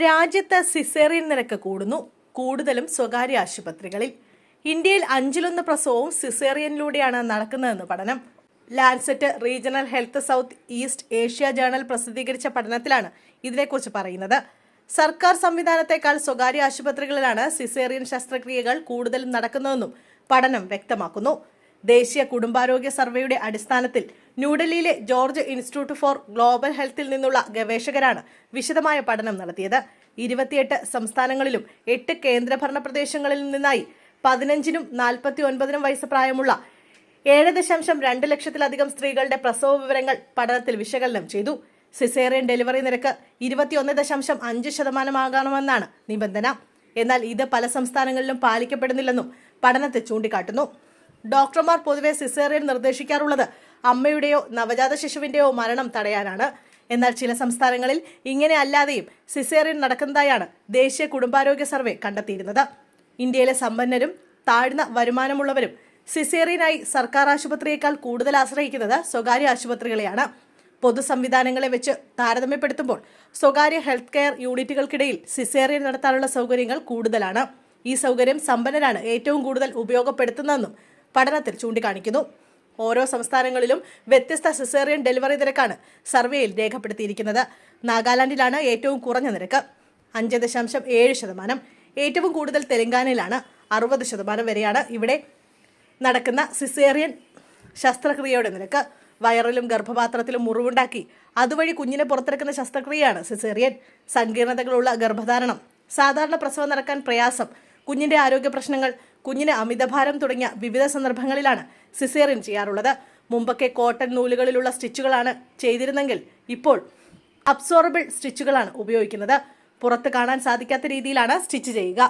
രാജ്യത്ത് സിസേറിയൻ നിരക്ക് കൂടുന്നു. കൂടുതലും സ്വകാര്യ ആശുപത്രികളിൽ. ഇന്ത്യയിൽ അഞ്ചിലൊന്ന് പ്രസവവും സിസേറിയനിലൂടെയാണ് നടക്കുന്നതെന്ന് പഠനം. Lancet regional health south east Asia journal പ്രസിദ്ധീകരിച്ച പഠനത്തിലാണ് ഇതിനെക്കുറിച്ച് പറയുന്നത്. സർക്കാർ സംവിധാനത്തെക്കാൾ സ്വകാര്യ ആശുപത്രികളിലാണ് സിസേറിയൻ ശസ്ത്രക്രിയകൾ കൂടുതലും നടക്കുന്നതെന്നും പഠനം വ്യക്തമാക്കുന്നു. ദേശീയ കുടുംബാരോഗ്യ സർവേയുടെ അടിസ്ഥാനത്തിൽ ന്യൂഡൽഹിയിലെ ജോർജ് ഇൻസ്റ്റിറ്റ്യൂട്ട് ഫോർ ഗ്ലോബൽ ഹെൽത്തിൽ നിന്നുള്ള ഗവേഷകരാണ് വിശദമായ പഠനം നടത്തിയത്. ഇരുപത്തിയെട്ട് സംസ്ഥാനങ്ങളിലും എട്ട് കേന്ദ്രഭരണ പ്രദേശങ്ങളിൽ നിന്നായി പതിനഞ്ചിനും നാൽപ്പത്തി ഒൻപതിനും വയസ്സ് പ്രായമുള്ള ഏഴ് ദശാംശം രണ്ട് ലക്ഷത്തിലധികം സ്ത്രീകളുടെ പ്രസവ വിവരങ്ങൾ പഠനത്തിൽ വിശകലനം ചെയ്തു. സിസേറിയൻ ഡെലിവറി നിരക്ക് ഇരുപത്തിയൊന്ന് ദശാംശം അഞ്ച് ശതമാനമാകണമെന്നാണ് നിബന്ധന. എന്നാൽ ഇത് പല സംസ്ഥാനങ്ങളിലും പാലിക്കപ്പെടുന്നില്ലെന്നും പഠനത്തെ ചൂണ്ടിക്കാട്ടുന്നു. ഡോക്ടർമാർ പൊതുവെ സിസേറിയൻ നിർദ്ദേശിക്കാറുള്ളത് അമ്മയുടെയോ നവജാത ശിശുവിന്റെയോ മരണം തടയാനാണ്. എന്നാൽ ചില സംസ്ഥാനങ്ങളിൽ ഇങ്ങനെ അല്ലാതെയും സിസേറിയൻ നടക്കുന്നതായാണ് ദേശീയ കുടുംബാരോഗ്യ സർവേ കണ്ടെത്തിയിരുന്നത്. ഇന്ത്യയിലെ സമ്പന്നരും താഴ്ന്ന വരുമാനമുള്ളവരും സിസേറിയനായി സർക്കാർ ആശുപത്രിയേക്കാൾ കൂടുതൽ ആശ്രയിക്കുന്നത് സ്വകാര്യ ആശുപത്രികളെയാണ്. പൊതു സംവിധാനങ്ങളെ വെച്ച് താരതമ്യപ്പെടുത്തുമ്പോൾ സ്വകാര്യ ഹെൽത്ത് കെയർ യൂണിറ്റുകൾക്കിടയിൽ സിസേറിയൻ നടത്താനുള്ള സൗകര്യങ്ങൾ കൂടുതലാണ്. ഈ സൗകര്യം സമ്പന്നരാണ് ഏറ്റവും കൂടുതൽ ഉപയോഗപ്പെടുത്തുന്നതെന്നും പഠനത്തിൽ ചൂണ്ടിക്കാണിക്കുന്നു. ഓരോ സംസ്ഥാനങ്ങളിലും വ്യത്യസ്ത സിസേറിയൻ ഡെലിവറി നിരക്കാണ് സർവേയിൽ രേഖപ്പെടുത്തിയിരിക്കുന്നത്. നാഗാലാൻഡിലാണ് ഏറ്റവും കുറഞ്ഞ നിരക്ക് അഞ്ച് ദശാംശം ഏഴ് ശതമാനം. ഏറ്റവും കൂടുതൽ തെലങ്കാനയിലാണ് അറുപത് ശതമാനം വരെയാണ് ഇവിടെ നടക്കുന്ന സിസേറിയൻ ശസ്ത്രക്രിയയുടെ നിരക്ക്. വയറിലും ഗർഭപാത്രത്തിലും മുറിവുണ്ടാക്കി അതുവഴി കുഞ്ഞിനെ പുറത്തിറക്കുന്ന ശസ്ത്രക്രിയയാണ് സിസേറിയൻ. സങ്കീർണതകളുള്ള ഗർഭധാരണം സാധാരണ പ്രസവം നടക്കാൻ പ്രയാസം കുഞ്ഞിന്റെ ആരോഗ്യ പ്രശ്നങ്ങൾ കുഞ്ഞിന് അമിതഭാരം തുടങ്ങിയ വിവിധ സന്ദർഭങ്ങളിലാണ് സിസേറിൻ ചെയ്യാറുള്ളത്. മുമ്പൊക്കെ കോട്ടൺ നൂലുകളിലുള്ള സ്റ്റിച്ചുകളാണ് ചെയ്തിരുന്നെങ്കിൽ ഇപ്പോൾ അബ്സോർബിൾ സ്റ്റിച്ചുകളാണ് ഉപയോഗിക്കുന്നത്. പുറത്ത് കാണാൻ സാധിക്കാത്ത രീതിയിലാണ് സ്റ്റിച്ച് ചെയ്യുക.